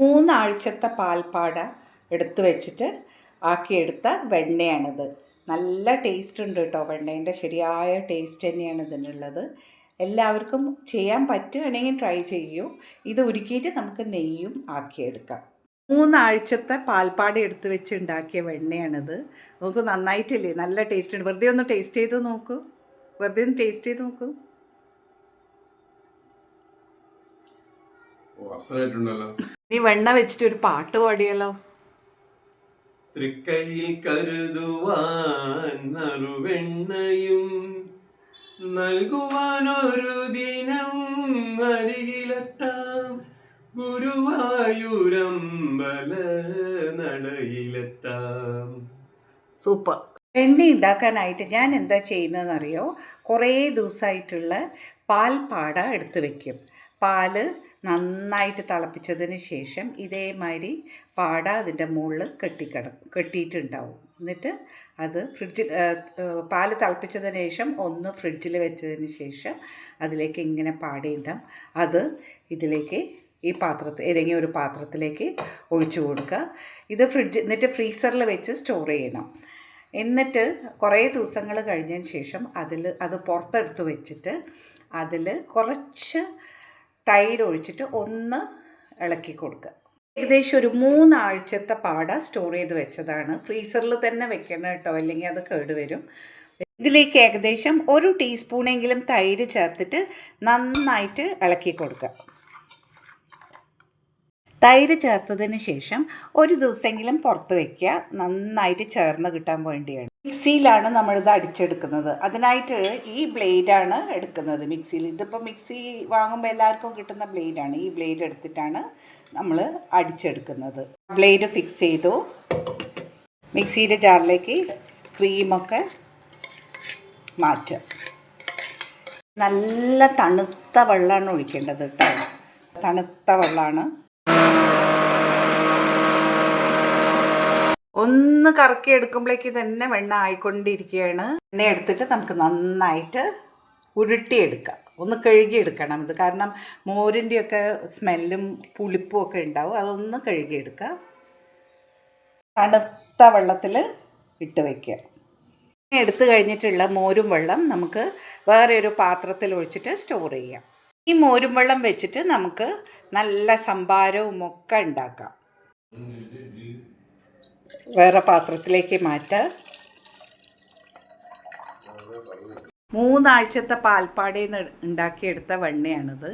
മൂന്നാഴ്ചത്തെ പാൽപ്പാട എടുത്തു വെച്ചിട്ട് ആക്കിയെടുത്ത വെണ്ണയാണിത്. നല്ല ടേസ്റ്റ് ഉണ്ട് കേട്ടോ വെണ്ണേന്റെ ശരിയായ ടേസ്റ്റ് തന്നെയാണ് ഇതിനുള്ളത്. എല്ലാവർക്കും ചെയ്യാൻ പറ്റുകയാണെങ്കിൽ ട്രൈ ചെയ്യൂ. ഇത് ഉരുക്കിയിട്ട് നമുക്ക് നെയ്യും ആക്കിയെടുക്കാം. മൂന്നാഴ്ചത്തെ പാൽപ്പാട എടുത്ത് വെച്ച് ഉണ്ടാക്കിയ വെണ്ണയാണിത്. നമുക്ക് നന്നായിട്ടില്ലേ? നല്ല ടേസ്റ്റ് ഉണ്ട്. വെറുതെ ഒന്ന് ടേസ്റ്റ് ചെയ്ത് നോക്കൂ. വെറുതെ ഒന്ന് ടേസ്റ്റ് ചെയ്ത് നോക്കൂ. ഓ അസലായിട്ടുണ്ടല്ലോ നീ വെണ്ണ വെച്ചിട്ട് ഒരു പാട്ട് പാടിയല്ലോ. തൃക്കൈയിൽ കരുതുവാൻ നറുവെണ്ണയും നൽകുവാനൊരു ദിനം അരികിലെത്താം. ഗുരുവായൂരമ്പല നടയിലെത്താം. സൂപ്പർ. എണ്ണ ഉണ്ടാക്കാനായിട്ട് ഞാൻ എന്താ ചെയ്യുന്നതെന്നറിയോ? കുറേ ദിവസമായിട്ടുള്ള പാൽപ്പാട എടുത്ത് വയ്ക്കും പാൽ നന്നായിട്ട് തിളപ്പിച്ചതിന് ശേഷം ഇതേമാതിരി പാട അതിന്റെ മുകളിൽ കെട്ടിക്കിടക്കും കെട്ടിയിട്ടുണ്ടാവും. എന്നിട്ട് അത് ഫ്രിഡ്ജിൽ പാൽ തിളപ്പിച്ചതിന് ശേഷം ഒന്ന് ഫ്രിഡ്ജിൽ വെച്ചതിന് ശേഷം അതിലേക്ക് ഇങ്ങനെ പാടിയിടാം അത് ഇതിലേക്ക് ഈ പാത്രത്തിൽ ഏതെങ്കിലും ഒരു പാത്രത്തിലേക്ക് ഒഴിച്ചു കൊടുക്കുക. ഇത് ഫ്രിഡ്ജ് എന്നിട്ട് ഫ്രീസറിൽ വെച്ച് സ്റ്റോർ ചെയ്യണം. എന്നിട്ട് കുറേ ദിവസങ്ങൾ കഴിഞ്ഞതിന് ശേഷം അതിൽ അത് പുറത്തെടുത്ത് വെച്ചിട്ട് അതിൽ കുറച്ച് തൈര് ഒഴിച്ചിട്ട് ഒന്ന് ഇളക്കി കൊടുക്കുക. ഏകദേശം ഒരു മൂന്നാഴ്ചത്തെ പാട സ്റ്റോർ ചെയ്ത് വെച്ചതാണ്. ഫ്രീസറിൽ തന്നെ വെക്കണം കേട്ടോ അല്ലെങ്കിൽ അത് കേടുവരും ഇതിലേക്ക് ഏകദേശം ഒരു ടീസ്പൂണെങ്കിലും തൈര് ചേർത്തിട്ട് നന്നായിട്ട് ഇളക്കി കൊടുക്കുക. തൈര് ചേർത്തതിന് ശേഷം ഒരു ദിവസമെങ്കിലും പുറത്ത് വയ്ക്കുക നന്നായിട്ട് ചേർന്ന് കിട്ടാൻ വേണ്ടിയാണ്. മിക്സിയിലാണ് നമ്മളിത് അടിച്ചെടുക്കുന്നത്. അതിനായിട്ട് ഈ ബ്ലേഡാണ് എടുക്കുന്നത് മിക്സിയിൽ. ഇതിപ്പോൾ മിക്സി വാങ്ങുമ്പോൾ എല്ലാവർക്കും കിട്ടുന്ന ബ്ലേഡാണ്. ഈ ബ്ലേഡ് എടുത്തിട്ടാണ് നമ്മൾ അടിച്ചെടുക്കുന്നത്. ബ്ലേഡ് ഫിക്സ് ചെയ്തു. മിക്സിയുടെ ജാറിലേക്ക് ക്രീമൊക്കെ മാറ്റുക നല്ല തണുത്ത വെള്ളമാണ് ഒഴിക്കേണ്ടത് കേട്ടോ. തണുത്ത വെള്ളമാണ് ഒന്ന് കറക്കി എടുക്കുമ്പോഴേക്ക് തന്നെ വെണ്ണ ആയിക്കൊണ്ടിരിക്കുകയാണ്. എണ്ണ എടുത്തിട്ട് നമുക്ക് നന്നായിട്ട് ഉരുട്ടിയെടുക്കാം. ഒന്ന് കഴുകിയെടുക്കണം. ഇത് കാരണം മോരിന്റെയൊക്കെ സ്മെല്ലും പുളിപ്പും ഒക്കെ ഉണ്ടാവും. അതൊന്ന് കഴുകിയെടുക്കുക തണുത്ത വെള്ളത്തിൽ ഇട്ട് വയ്ക്കുക. എടുത്തു കഴിഞ്ഞിട്ടുള്ള മോരും വെള്ളം നമുക്ക് വേറെ ഒരു പാത്രത്തിൽ ഒഴിച്ചിട്ട് സ്റ്റോർ ചെയ്യാം. ഈ മോരും വെള്ളം വെച്ചിട്ട് നമുക്ക് നല്ല സംഭാരവും ഒക്കെ ഉണ്ടാക്കാം. വേറെ പാത്രത്തിലേക്ക് മാറ്റാം. മൂന്നാഴ്ചത്തെ പാൽപ്പാടയിൽ നിന്ന് ഉണ്ടാക്കിയെടുത്ത വെണ്ണയാണിത്.